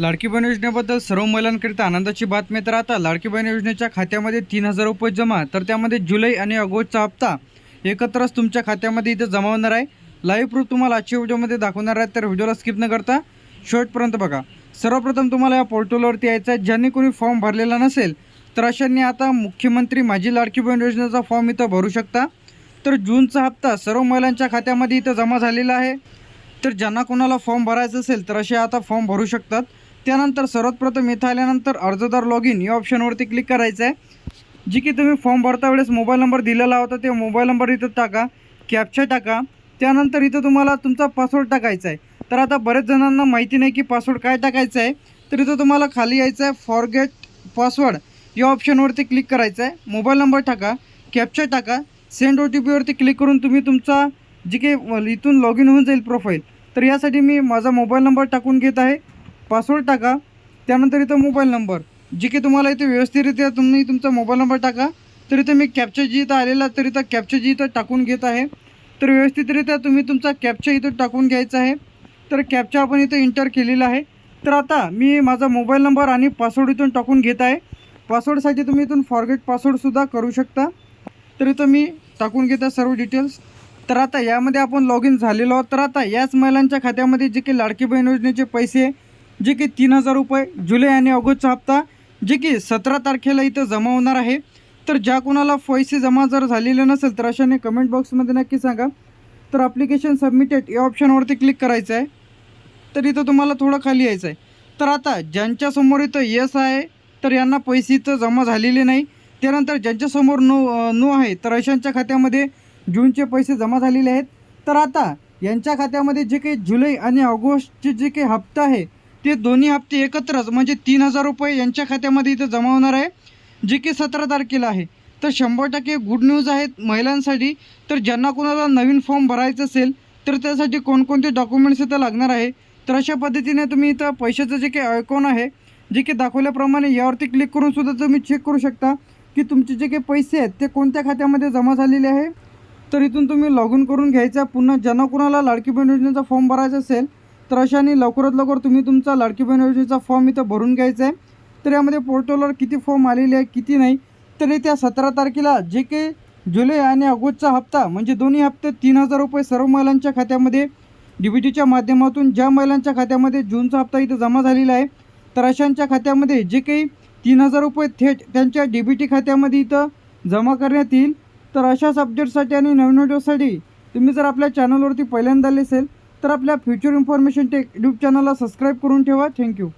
लाडकी बहीण योजनेबद्दल सर्व महिलांकरिता आनंदाची बातमी तर आता लाडकी बहीण योजनेच्या खात्यामध्ये तीन हजार रुपये जमा. तर त्यामध्ये जुलै आणि ऑगस्टचा हप्ता एकत्रच तुमच्या खात्यामध्ये इथं जमा होणार आहे. लाईव्ह प्रूफ तुम्हाला आजच्या व्हिडिओमध्ये दाखवणार आहे तर व्हिडिओला स्किप न करता शेवटपर्यंत बघा. सर्वप्रथम तुम्हाला या पोर्टलवरती यायचं आहे. ज्यांनी कोणी फॉर्म भरलेला नसेल तर अशांनी आता मुख्यमंत्री माझी लाडकी बहीण योजनेचा फॉर्म इथं भरू शकता. तर जूनचा हप्ता सर्व महिलांच्या खात्यामध्ये इथं जमा झालेला आहे. तर ज्यांना कोणाला फॉर्म भरायचा असेल तर असे आता फॉर्म भरू शकतात. त्यानंतर सर्वात प्रथम इथं आल्यानंतर अर्जदार लॉग इन या ऑप्शनवरती क्लिक करायचं आहे जी की तुम्ही फॉर्म भरता वेळेस मोबाईल नंबर दिलेला होता ते मोबाईल नंबर इथं टाका कॅप्चा टाका. त्यानंतर इथं तुम्हाला तुमचा पासवर्ड टाकायचा आहे तर आता बरेच जणांना माहिती नाही की पासवर्ड काय टाकायचं आहे तर इथं तुम्हाला खाली यायचं आहे फॉरगेट पासवर्ड या ऑप्शनवरती क्लिक करायचं आहे मोबाईल नंबर टाका कॅप्चा टाका. सेंड ओ टी पीवरती क्लिक करून तुम्ही तुमचा जी काही इथून लॉग इन होऊन जाईल प्रोफाईल तर यासाठी मी माझा मोबाईल नंबर टाकून घेत आहे. पासवर्ड टाका त्यानंतर इथं मोबाईल नंबर जे की तुम्हाला इथे व्यवस्थितरित्या तुम्ही तुमचा मोबाईल नंबर टाका. तर इथं मी कॅप्चर जी इथं आलेला तर इथं कॅप्चर जी इथं टाकून घेत आहे. तर व्यवस्थितरित्या तुम्ही तुमचा कॅप्चा इथं टाकून घ्यायचा आहे. तर कॅप्चा आपण इथं इंटर केलेला आहे. तर आता मी माझा मोबाईल नंबर आणि पासवर्ड इथून टाकून घेत आहे. पासवर्डसाठी तुम्ही इथून फॉरगेट पासवर्डसुद्धा करू शकता. तर इथं मी टाकून घेत आहे सर्व डिटेल्स तर आता यामध्ये आपण लॉग इन झालेलो आहोत. तर आता याच महिलांच्या खात्यामध्ये जे काही लाडकी बहीण योजनेचे पैसे जे की तीन हजार रुपये जुलै आणि ऑगस्टचा हप्ता जे की सतरा तारखेला इथं जमा होणार आहे. तर ज्या कोणाला पैसे जमा जर झालेले नसेल तर अशाने कमेंट बॉक्समध्ये नक्की सांगा. तर ॲप्लिकेशन सबमिटेड या ऑप्शनवरती क्लिक करायचं आहे. तर इथं तुम्हाला थोडं खाली यायचं आहे तर आता ज्यांच्यासमोर इथं यस आहे तर यांना पैसे इथं जमा झालेले नाही. त्यानंतर ज्यांच्यासमोर नो नो आहे तर अशांच्या खात्यामध्ये जूनचे पैसे जमा झालेले आहेत. तर आता यांच्या खात्यामध्ये जे काही जुलै आणि ऑगस्टचे जे काही हप्ता आहे ते दोन्ही हप्ते एकत्रच म्हणजे तीन हजार रुपये यांच्या खात्यामध्ये इथं जमा होणार आहे जे की सतरा तारखेला आहे. तर शंभर टक्के गुड न्यूज आहेत महिलांसाठी. तर ज्यांना कोणाला नवीन फॉर्म भरायचं असेल तर त्यासाठी कोणकोणते डॉक्युमेंट्स इथं लागणार आहे तर अशा पद्धतीने तुम्ही इथं पैशाचं जे काही आयकॉन आहे जे की दाखवल्याप्रमाणे यावरती क्लिक करून सुद्धा तुम्ही चेक करू शकता की तुमचे जे काही पैसे आहेत ते कोणत्या खात्यामध्ये जमा झालेले आहे. तर इथून तुम्ही लॉग इन करून घ्यायचा. पुन्हा ज्यांना कोणाला लाडकी बहीण योजनेचा फॉर्म भरायचा असेल तर अशाने लवकरात लवकर तुम्ही तुमचा लाडकी बहीण योजनेचा फॉर्म इथं भरून घ्यायचा आहे. तर यामध्ये पोर्टलवर किती फॉर्म आलेले आहे किती नाही तरी त्या सतरा तारखेला जे काही जुलै आणि ऑगस्टचा हप्ता म्हणजे दोन्ही हप्ते तीन हजार रुपये सर्व महिलांच्या खात्यामध्ये डी बी टीच्या माध्यमातून ज्या महिलांच्या खात्यामध्ये जूनचा हप्ता इथं जमा झालेला आहे तर अशांच्या खात्यामध्ये जे काही तीन हजार रुपये थेट त्यांच्या डी बी टी खात्यामध्ये इथं जमा करण्यात येईल. तर अशाच अपडेटसाठी आणि नवीन व्हिडिओसाठी तुम्ही जर आपल्या चॅनलवरती पहिल्यांदा आले असेल तर आपल्या फ्युचर इन्फॉर्मेशन टेक यूट्यूब चॅनलला सबस्क्राईब करून ठेवा. Thank you